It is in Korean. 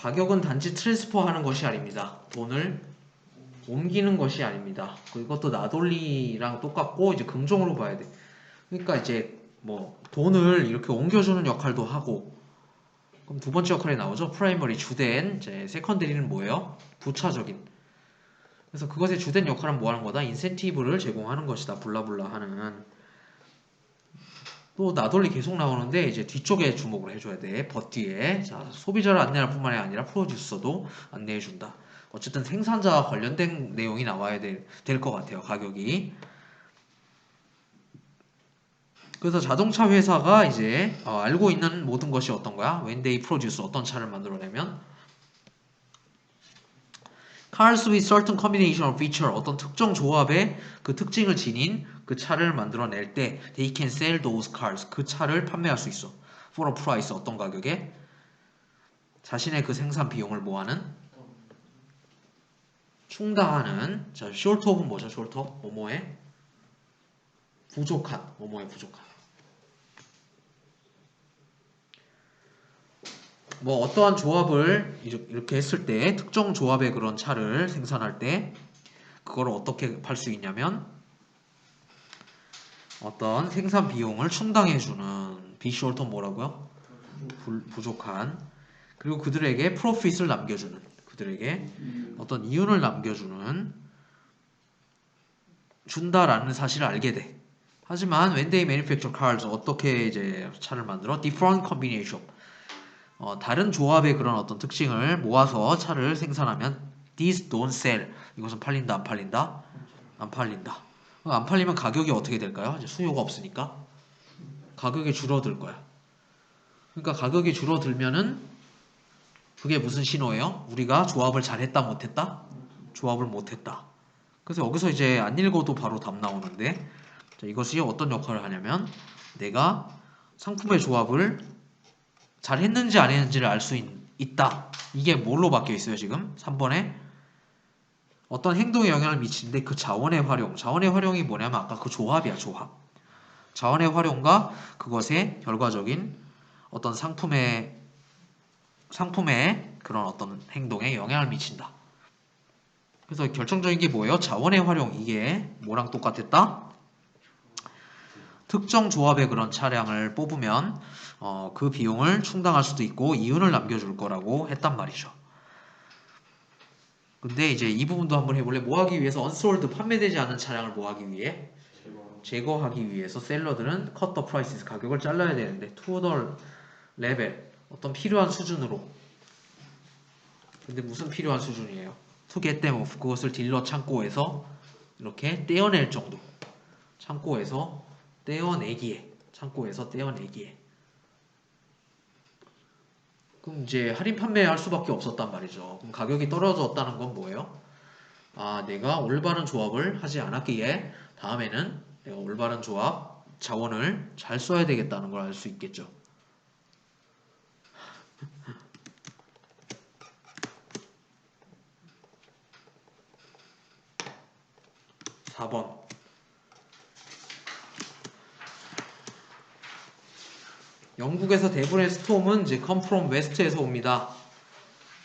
가격은 단지 트랜스퍼 하는 것이 아닙니다. 돈을 옮기는 것이 아닙니다. 그것도 나돌리랑 똑같고 이제 긍정으로 봐야 돼. 그러니까 이제 뭐 돈을 이렇게 옮겨주는 역할도 하고 그럼 두 번째 역할이 나오죠. 프라이머리 주된 이제 세컨드리는 뭐예요? 부차적인. 그래서 그것의 주된 역할은 뭐 하는 거다? 인센티브를 제공하는 것이다. 블라블라 하는. 또 나돌리 계속 나오는데 이제 뒤쪽에 주목을 해줘야 돼. 버뒤에. 자, 소비자를 안내할 뿐만이 아니라 프로듀서도 안내해준다. 어쨌든 생산자와 관련된 내용이 나와야 될 것 같아요. 가격이. 그래서 자동차 회사가 이제 어, 알고 있는 모든 것이 어떤 거야? They produce 어떤 차를 만들어내면 Cars with certain combination of feature 어떤 특정 조합의 그 특징을 지닌 그 차를 만들어낼 때 they can sell those cars 그 차를 판매할 수 있어 for a price 어떤 가격에 자신의 그 생산 비용을 뭐하는 충당하는 자 short of은 뭐죠 short of 뭐뭐에 부족한 뭐뭐에 부족한 뭐 어떠한 조합을 이렇게 했을 때 특정 조합의 그런 차를 생산할 때 그걸 어떻게 팔 수 있냐면 어떤 생산 비용을 충당해주는 비쇼얼턴 뭐라고요? 불- 부족한 그리고 그들에게 프로핏을 남겨주는 그들에게 어떤 이윤을 남겨주는 준다라는 사실을 알게 돼. 하지만 when they manufacture cars 어떻게 이제 차를 만들어? different combination 어, 다른 조합의 그런 어떤 특징을 모아서 차를 생산하면 these don't sell 이것은 팔린다 안 팔린다 안 팔린다 어, 안 팔리면 가격이 어떻게 될까요? 이제 수요가 없으니까 가격이 줄어들 거야 그러니까 가격이 줄어들면은 그게 무슨 신호예요? 우리가 조합을 잘했다 못했다? 조합을 못했다 그래서 여기서 이제 안 읽어도 바로 답 나오는데 자, 이것이 어떤 역할을 하냐면 내가 상품의 조합을 잘 했는지 안 했는지를 알 수 있다. 이게 뭘로 바뀌어 있어요, 지금? 3번에 어떤 행동에 영향을 미치는데 그 자원의 활용. 자원의 활용이 뭐냐면 아까 그 조합이야, 조합. 자원의 활용과 그것의 결과적인 어떤 상품의 상품의 그런 어떤 행동에 영향을 미친다. 그래서 결정적인 게 뭐예요? 자원의 활용 이게 뭐랑 똑같았다? 특정 조합의 그런 차량을 뽑으면 어, 그 비용을 충당할 수도 있고 이윤을 남겨줄 거라고 했단 말이죠. 근데 이제 이 부분도 한번 해볼래? 뭐 하기 위해서 unsold 판매되지 않은 차량을 뭐 하기 위해? 제거하기 위해서 셀러들은 the prices 가격을 잘라야 되는데 the level 어떤 필요한 수준으로 근데 무슨 필요한 수준이에요? them off 그것을 딜러 창고에서 이렇게 떼어낼 정도 창고에서 떼어내기에 창고에서 떼어내기에 그럼 이제 할인 판매할 수밖에 없었단 말이죠. 그럼 가격이 떨어졌다는 건 뭐예요? 아, 내가 올바른 조합을 하지 않았기에 다음에는 내가 올바른 조합, 자원을 잘 써야 되겠다는 걸 알 수 있겠죠. (4번) 영국에서 대부분의 스톰은 이제 come from west에서 옵니다.